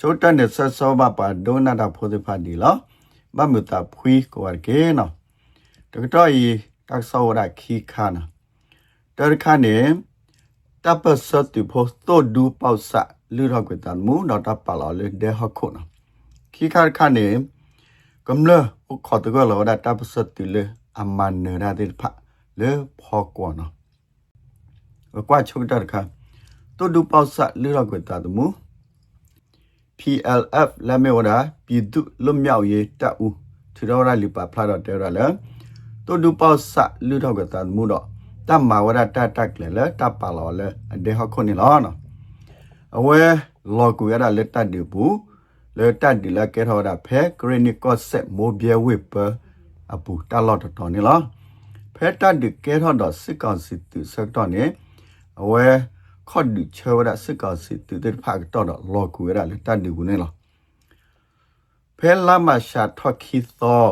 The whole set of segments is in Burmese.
ချိုတန်နဲ့ဆက်စောပါပါဒိုနာတာဖိုဒီဖာဒီလောမမတာဖွီကိုရကေနော်တကတော့ဤတက်ဆောရခီခါနာတရခါနေတပ်ပစတူဖို့တိုဒူပေါဆာလူရကွတန်မူနော်တပ်ပါလာလေဒေဟခုနာခီခါခါနေကမ္လဥခေါ်တကလောဒတပ်ပစတူလေအမန်နရာဒီဖာလေဖောကောနော်ကွာချုပ်တရခါတိုဒူပေါဆာလူရကွတန်မူ PLF လက်မေဝဒပြည်သူလွတ်မြောက်ရေးတပ်ဦးထူတော်ရလီပါဖလာတော့တဲရလဲတို့ဒူပေါ့ဆလူတော့ကတမှုတော့တမ္မာဝဒတတက်လေလဲတပ်ပါလောလဲအဒေဟခုန်လောနော်အဝဲလောကူရတာလက်တတ်ဒီဘူးလေတတ်ဒီလဲကဲထော်တာဖဲဂရနီကော့ဆက်မိုဘီယဝစ်ပအပူတလော့တော်နေလားဖဲတတ်ဒီကဲထော်တော့စစ်ကောင်စစ်သူစက်တော့နေအဝဲ ခေါ်ဒီချေဝဒစစ်ကောင်စစ်တူတဲ့ဖက်တော့လော်ကူရလေတတ်ဒီဘူးနေလားဖဲလာမရှာထော့ခီသော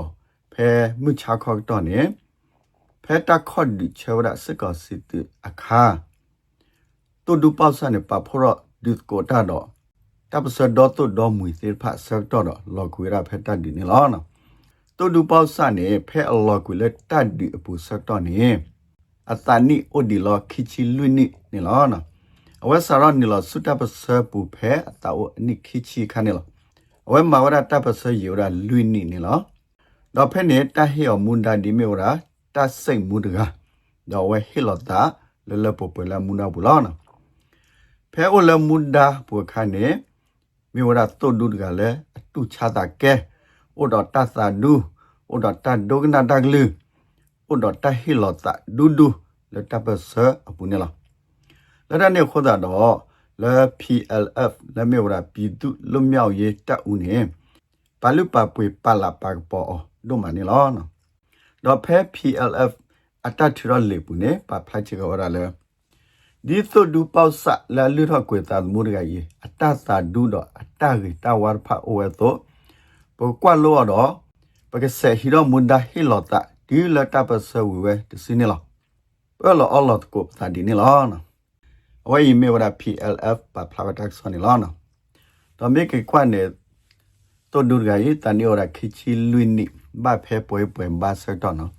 ဖဲမှုချခေါ်တော့နေဖဲတာခေါ်ဒီချေဝဒစစ်ကောင်စစ်တူအခါတူဒူပေါ့ဆန်နေပါဖော်ဒီကိုတာတော့တပ်ပစတော့တူတော့မူသေးဖက်ဆက်တော့လော်ကူရဖဲတတ်ဒီနေလားနော်တူဒူပေါ့ဆန်နေဖဲအလော်ကူလေတတ်ဒီအပူဆက်တော့နေအတန်နီအိုဒီလောခီချီလွနိနေလားနော် အဝဲစာရနီလစုတပစပူဖဲအတအနိခိချီခနေလအဝဲမဝရတပစယူရလွိနိနေလတော့ဖဲနေတဟေအမွန်ဒါဒီမေဝရတစိတ်မူတကတော့ဝဲဟေလတာလလပပလာမူနာဘူးလားနော်ဖဲအိုလမူဒါပူခနေမေဝရတုတ်ဒုတကလည်းအတူချတာကဲအိုတော့တသဒူအိုတော့တဒုကနာတကလူအိုတော့တဟေလတာဒူဒူလတပစအပူနေလား လက်ရနေခေါ်တာတော့လဲ PLF လက်မြေဝရပြည်သူလွတ်မြောက်ရေးတပ်ဦးနေဘာလူပါပွေပါလာပါပေါ်ဒုမနီလောနော်တော့ဖဲ PLF အတထရလေပူနေပါဖလိုက်ချေကဝရလဲဒီသုဒူပေါဆလာလူထကွေတာမူရကကြီးအတသာဒူတော့အတရီတဝါဖာအိုဝဲတော့ပကွာလောတော့ပကဆေဟီရမွန်ဒါဟီလောတာဒီလတာပဆဝဝဲတစင်းနေလောဘယ်လောအလော့ကိုတာဒီနေလောနော် အဝိမေဝရ PLF ပါဖလာတက်ဆွန်နီလောနော်တော့မြေကေကွနဲ့တိုဒူဂါယတန်ယောရခိချီလွိနိဘာဖဲပွဲပွဲဘာဆက်တော့နော်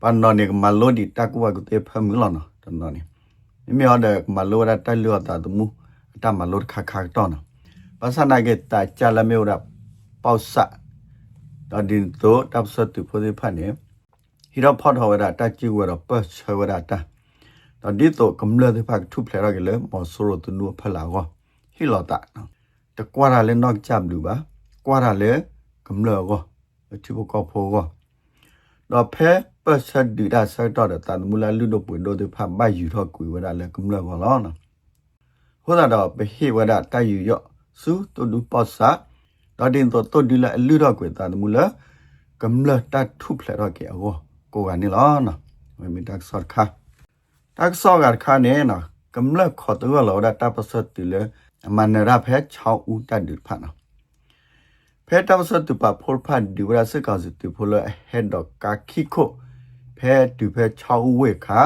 ပန်နော်နေမလိုဒီတက်ဝကတေဖမူလောနော်တနော်နေမြေဟတဲ့မလိုရတက်လျောတာတမှုအတမလိုခခတော့နော်ဘာစနာကေတာချလမေဝရပေါဆာတော့ဒီတော့တပ်စတူဖိုဒီဖာနေဟီရဖော့တော်ဝရတက်ချီဝရပတ်ချဝရတာ တော့ဒီတော့ကမ္လတဲ့ဖက်ထုဖလဲရကလေမဆိုရတနုဖလာကောဟီလောတာနော်တကွာရလဲတော့ကြမ်လူပါကွာရလဲကမ္လကောချိဘကောဖိုကောတော့ဖဲပတ်ဆက်ဒီဒါဆက်တော့တန်မူလာလူတို့ပွင့်တို့တဲ့ဖတ်မယူတော့ကွေဝရလဲကမ္လကောလောနော်ဟောတာတော့ဘဟိဝဒတိုက်ယူရော့စုတူဒူပတ်စာတော့တင်တော့တို့ဒီလာလူတော့ကွေတန်မူလာကမ္လတတ်ထုဖလဲတော့ကေအောကိုကနေလောနော်ဝေမီတက်ဆော့ခါ တက်ဆော့ကခါနေနော်ကမ္လခေါ်တော့လောဒတာပစတ်တီလေအမနရဖဲ6ဦးတတ်ဒီဖတ်နော်ဖဲတာပစတ်တူပါဖိုဖတ်ဒီဝရစကာစတူဖိုလဟက်ဒကာခိခိုဖဲတူဖဲ6ဦးဝေခါ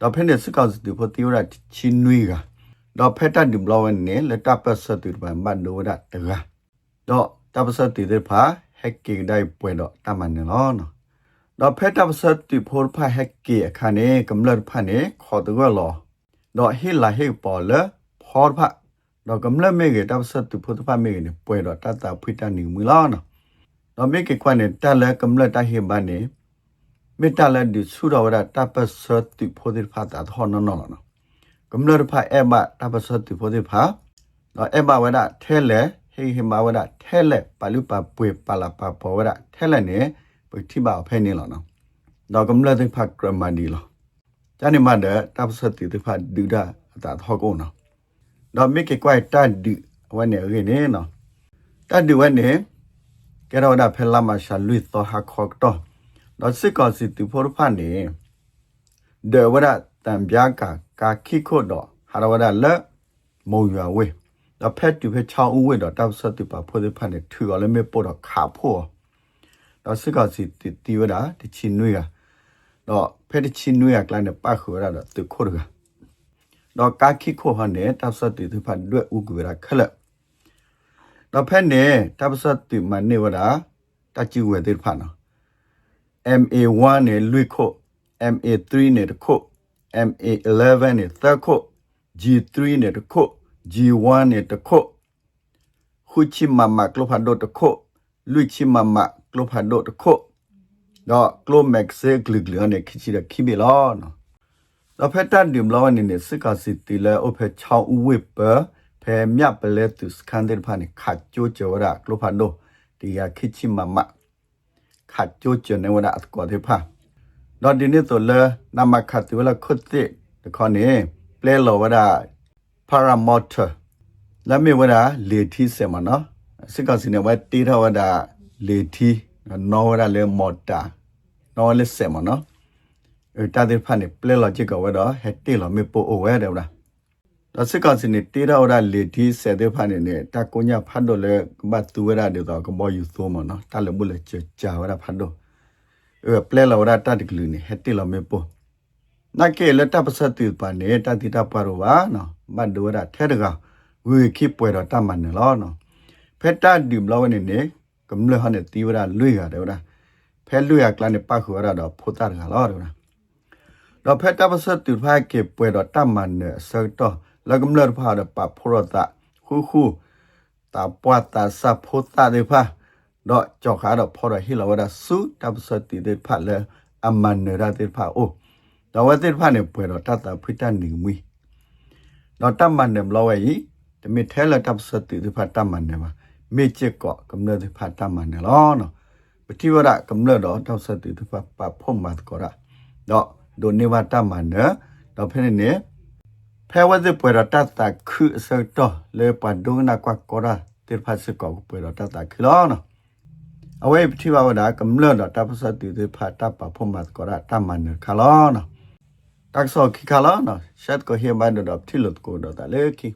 တော့ဖဲနေစကာစတူဖိုတီဝရချင်းနွေကတော့ဖဲတတ်ဒီဘလောင်းနေလက်တာပစတ်တူပါမန်ဒိုရတကာတော့တာပစတ်တီတဲ့ဖာဟက်ကီဒိုင်ပွဲတော့တမန်နော်နော် တော့ဖက်တပ်စတ်တိဖိုဖာဟက်ကေအခါနေကမ္လတ်ဖာနေခေါ်တော့လောတော့ဟိလာဟိပေါ်လဖော်ဖာတော့ကမ္လတ်မေကေတပ်စတ်တိဖိုဖာမေကေနေပွဲတော့တတဖိတနေမူလာနော်တော့မေကေခွနဲ့တက်လဲကမ္လတ်တဟိဘာနေမေတလဲဒီဆူတော်ရတပ်ပစတ်တိဖိုဒီဖာတာဟောနော်နော်နော်ကမ္လတ်ဖာအဲဘတပ်ပစတ်တိဖိုဒီဖာတော့အဲဘဝဒထဲလဲဟိဟိမဝဒထဲလဲပါလူပါပွေပါလာပါပေါ်ဝဒထဲလဲနေ ပတိပါဖဲနေလောနော်တော့ကမ္လတဲ့ဖတ်ဂရမဒီလောဂျာနေမတဲ့တပ်စတိတဲ့ဖတ်ဒူဒါအတာထောကုန်းနော်တော့မိကေကွိုက်တတ်ဒီဝနေရနေနော်တတ်ဒီဝနေကဲတော့ဒါဖဲလာမရှာလွိသောဟာခေါတော့တော့စစ်ကောစီတူဖို့ဖတ်နေဒေဝရတံပြားကာကာခိခိုတော့ဟာရဝရလက်မုံရွာဝေးတော့ဖက်တူဖက်ချောင်းဦးဝေးတော့တပ်စတိပါဖို့ဖတ်နေထူရလည်းမေပို့တော့ခါဖို့ တော့စစ်ကစီတီဝဒါတချီနွေကတော့ဖဲတချီနွေကကလန်ပတ်ခေါ်ရတော့သူခိုးရကတော့ကာခိခိုဟန်နဲ့တပ်စတ်တီသူဖတ်တွေ့ဥကူရခလက်တော့ဖက်နေတပ်ပစတ်တိမနေဝဒတချီဝဲတဲ့ဖာနော် MA1 နဲ့လွိခို့ MA3 နဲ့တခုတ် MA11 နဲ့သခုတ် G3 နဲ့တခုတ် G1 နဲ့တခုတ်ခုချီမမကလောဖာဒိုတခုတ် လွိချီမမကလောဖာဒိုတခုတ်တော့ကလိုမက်ဆေဂလဂလနဲ့ခချီရခိဘီလောနော်တော့ဖက်တန်ဒီမလောနေနေစစ်ကစီတီလဲအဖက်ချောင်းဦးဝစ်ပဖဲမြတ်ပလဲသူစကန်တဲ့ဖာနေခတ်ကြိုးကြောရကလောဖာဒိုဒီယာခိချီမမခတ်ကြိုးကျနေဝဒတ်ကောတဲ့ဖာတော့ဒီနေ့ဆိုလဲနမခတ်တူလာခွတ်တဲ့တခေါနေပလဲလောဝဒပါရာမော်တာလာမေဝဒလေတီဆယ်မနော် စစ်ကစနေဝတေထဝဒလေတီနော်ဝဒလေမော်တာနော်လေဆယ်မနော်အဲတာတဲ့ဖာနေပလဲလောချစ်ကဝဒဟက်တေလောမေပိုအိုဝဲတယ်ဗလားတော့စစ်ကစနေတေထဝဒလေတီဆယ်တဲ့ဖာနေနေတာကိုညာဖတ်တော့လေကပတ်သူဝဒတဲ့တော့ကမောယူသောမနော်တာလေဘူးလေကြာဝဒဖတ်တော့ เออเปลเราได้ตัดกลืนนี่เฮติเราไม่ปอนักเกลตับสติปานเนี่ยตัดติตาปารวาเนาะบัดดูว่าแท้ดกาဝေခိပွဲတော့တတ်မှန်နော်နော် ဖက်တာဒီမလောနေနေကမ္လဟနဲ့တီဝရလွေရတယ်ဗျာဖဲလွေရကလနဲ့ပတ်ခရတော့ဖိုတာကလောတော့တော့ဖက်တာပစတူဖာကေပွဲတော့တတ်မှန်နဲ့ဆောတော့လကမ္လဖာတော့ပဖိုရတာခုခုတာပွားတာစဖိုတာတွေဖာတော့ကြောက်ခါတော့ဖော်တော့ဟီလာဝဒဆူတပ်စတီတဲ့ဖတ်လဲအမန်နရတဲ့ဖတ်အိုတော့ဝတဲ့ဖတ်နေပွဲတော့တတ်တာဖိတန်နေမွေတော့တမန်နေမလို့ဝဲတမီထဲလတပ်စတီတဲ့ဖတ်တမန် နေမှာမေချစ်ကောကမ္လတဲ့ဖတ်တမန်နေလောနော်ပတိဝရကမ္လတော့တပ်စတီတဲ့ဖတ်ပဖုံမတ်ကောရတော့ဒိုနေဝတမန်နေတော့ဖနေနေဖဲဝတဲ့ပွဲတော့တတ်တာခုစတော့လေပဒုနာကွာကောရတဲ့ဖတ်စကောပွဲတော့တတ်တာခလောနော်အဝဲပတိဘဝဒကမ္လဒတပစတိတေဖာတပဖမတ်ကရတမန်ခလောနတက်ဆောခိခလောနရှတ်ကိုဟေဘန်ဒပတိလတ်ကိုဒတလေခိ